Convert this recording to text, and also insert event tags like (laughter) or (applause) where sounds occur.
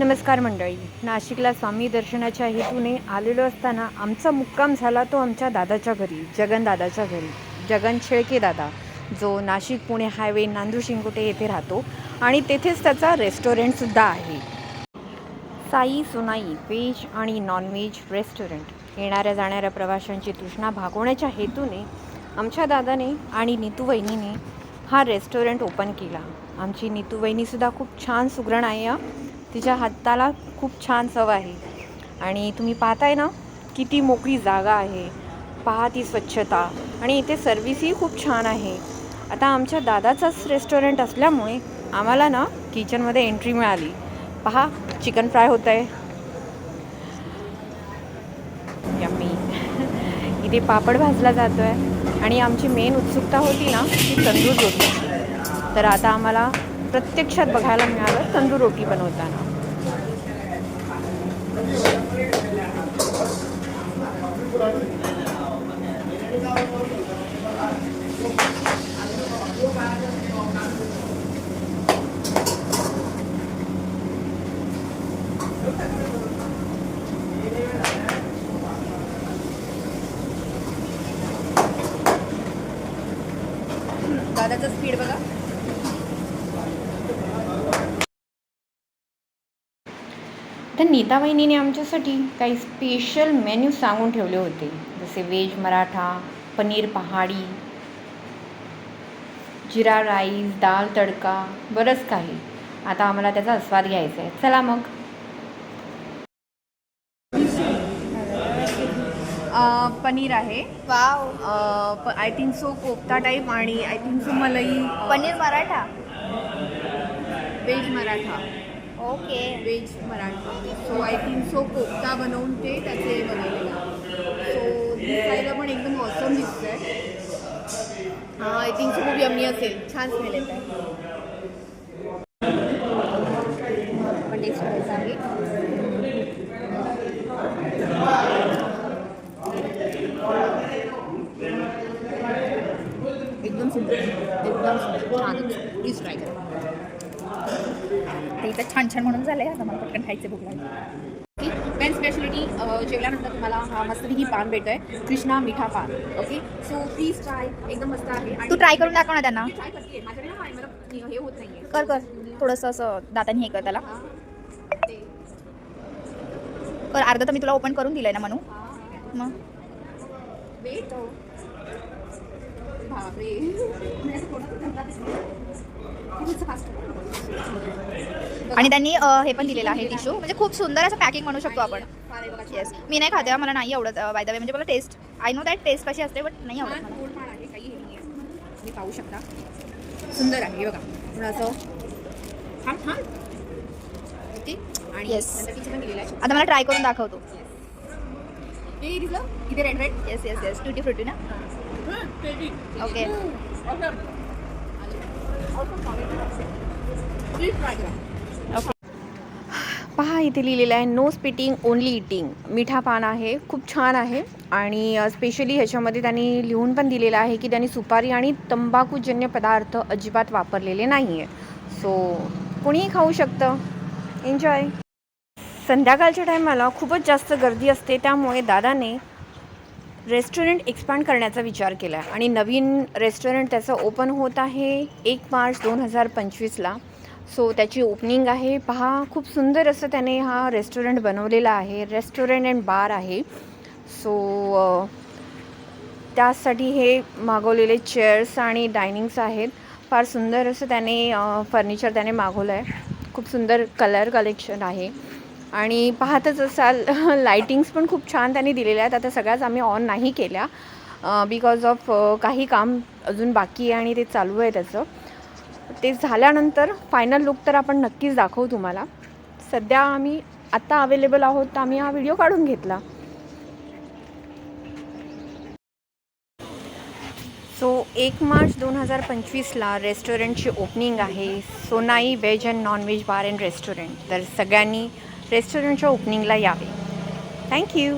नमस्कार मंडळी. नाशिकला स्वामी दर्शनाच्या हेतूने आलेलो असताना आमचा मुक्काम झाला तो आमच्या दादाच्या घरी जगन दादाच्या घरी. जगन शेळके दादा जो नाशिक पुणे हायवे नांदू शिंगोटे येथे राहतो आणि तेथेच त्याचा रेस्टॉरंटसुद्धा आहे. साई सुनाई व्हेज आणि नॉनव्हेज रेस्टॉरंट येणाऱ्या जाणाऱ्या प्रवाशांची तृष्णा भागवण्याच्या हेतूने आमच्या दादाने आणि नीतू वहिनीने हा रेस्टॉरंट ओपन केला. आमची नीतू वहिनीसुद्धा खूप छान सुगरण आहे तिच्या हाताला खूप छान चव आहे. आणि तुम्ही पाहताय ना किती मोकळी जागा आहे. पहा ती स्वच्छता. आणि इथे सर्व्हिसही खूप छान आहे. आता आमच्या दादाचाच रेस्टॉरंट असल्यामुळे आम्हाला ना किचनमध्ये एंट्री मिळाली. पहा चिकन फ्राय होत आहे यम्मी इथे पापड भाजला जातो आहे आणि आमची मेन उत्सुकता होती ना ती तंदूर होती तर आता आम्हाला प्रत्यक्षात बघायला मिळालं तंदूर रोटी बनवताना. दादाचा स्पीड बघा. तर नीता वहिनीने आमच्यासाठी काही स्पेशल मेन्यू सांगून ठेवले होते. जसे व्हेज मराठा पनीर पहाडी जिरा राईस दाल तडका बरंच काही. आता आम्हाला त्याचा आस्वाद घ्यायचा आहे. चला मग. पनीर आहे. Wow. I think so kofta type आणि I think so malai paneer Maratha. Veg Maratha. Okay. Veg Maratha. So I think so kofta बनवून ते त्याचे बनवलेलं सो दिसायला पण एकदम ऑसम दिसतंय. हां आय थिंक सो खूप यम्मी असेल. छान स्मेल येत आहे पण टेस्ट करायचं आहे एकदम सुंदर. एकदम सुंदर. छानच प्लीज ट्राय करा. ते इथं छान छान म्हणून झालंय. आता मला पटकन खायचं भूक लागली. मेन स्पेशलिटी जेवल्यानंतर तुम्हाला हा मस्तपैकी पान भेटतोय. कृष्णा मिठा पान. ओके सो प्लीज ट्राय एकदम मस्त आहे. तू ट्राय करून दाखव ना त्यांना. हे होत कर कर. थोडंसं असं दाताने हे कर त्याला. कर अर्धा तर मी तुला ओपन करून दिलंय ना म्हणू मग. वेट (laughs) आणि त्यांनी हे पण दिलेलं आहे टिश्यू म्हणजे खूप सुंदर असं पॅकिंग म्हणू शकतो आपण. येस मी नाही खाते मला नाही आवडत बाय द वे म्हणजे मला taste I know that taste कशी असते बट नाही आवडत हे तुम्ही पाहू शकता. सुंदर आहे हे बघा. थोडं असं छान छान. ओके. आणि आहे. आता मला ट्राय करून दाखवतो. हे दिसलं? इथे red red yes yes yes tutti frutti ना? ओके पहा इथे लिहिलेलं आहे नो स्पिटिंग ओनली इटिंग मिठा पान आहे खूप छान आहे. आणि स्पेशली ह्याच्यामध्ये त्यांनी लिहून पण दिलेलं आहे की त्यांनी सुपारी आणि तंबाखूजन्य पदार्थ अजिबात वापरलेले नाही आहे सो कोणीही खाऊ शकतं. एन्जॉय संध्याकाळच्या टायमाला खूपच जास्त गर्दी असते त्यामुळे दादाने रेस्टॉरंट एक्सपांड करण्याचा विचार केला आहे आणि नवीन रेस्टॉरंट त्याचं ओपन होत आहे एक मार्च दोन हजार पंचवीसला सो त्याची ओपनिंग आहे. पहा खूप सुंदर असं त्याने हा रेस्टॉरंट बनवलेला आहे. रेस्टॉरंट अँड बार आहे. सो त्यासाठी हे मागवलेले चेअर्स आणि डायनिंग्स आहेत. फार सुंदर असं त्याने फर्निचर त्याने मागवलं आहे खूप सुंदर कलर कलेक्शन आहे. आणि पाहतच असाल (laughs) लायटिंग्स पण खूप छान त्यांनी दिलेल्या आहेत. आता सगळ्याच आम्ही ऑन नाही केल्या बिकॉज ऑफ काही काम अजून बाकी आहे आणि ते चालू आहे त्याचं. ते झाल्यानंतर फायनल लुक तर आपण नक्कीच दाखवू तुम्हाला. सध्या आम्ही आत्ता अवेलेबल आहोत तर आम्ही हा व्हिडिओ काढून घेतला. सो एक मार्च दोन हजार पंचवीसला रेस्टॉरंटची ओपनिंग आहे. Sonai veg and non veg bar and restaurant तर सगळ्यांनी रेस्टॉरंटच्या ओपनिंगला यावे. थँक्यू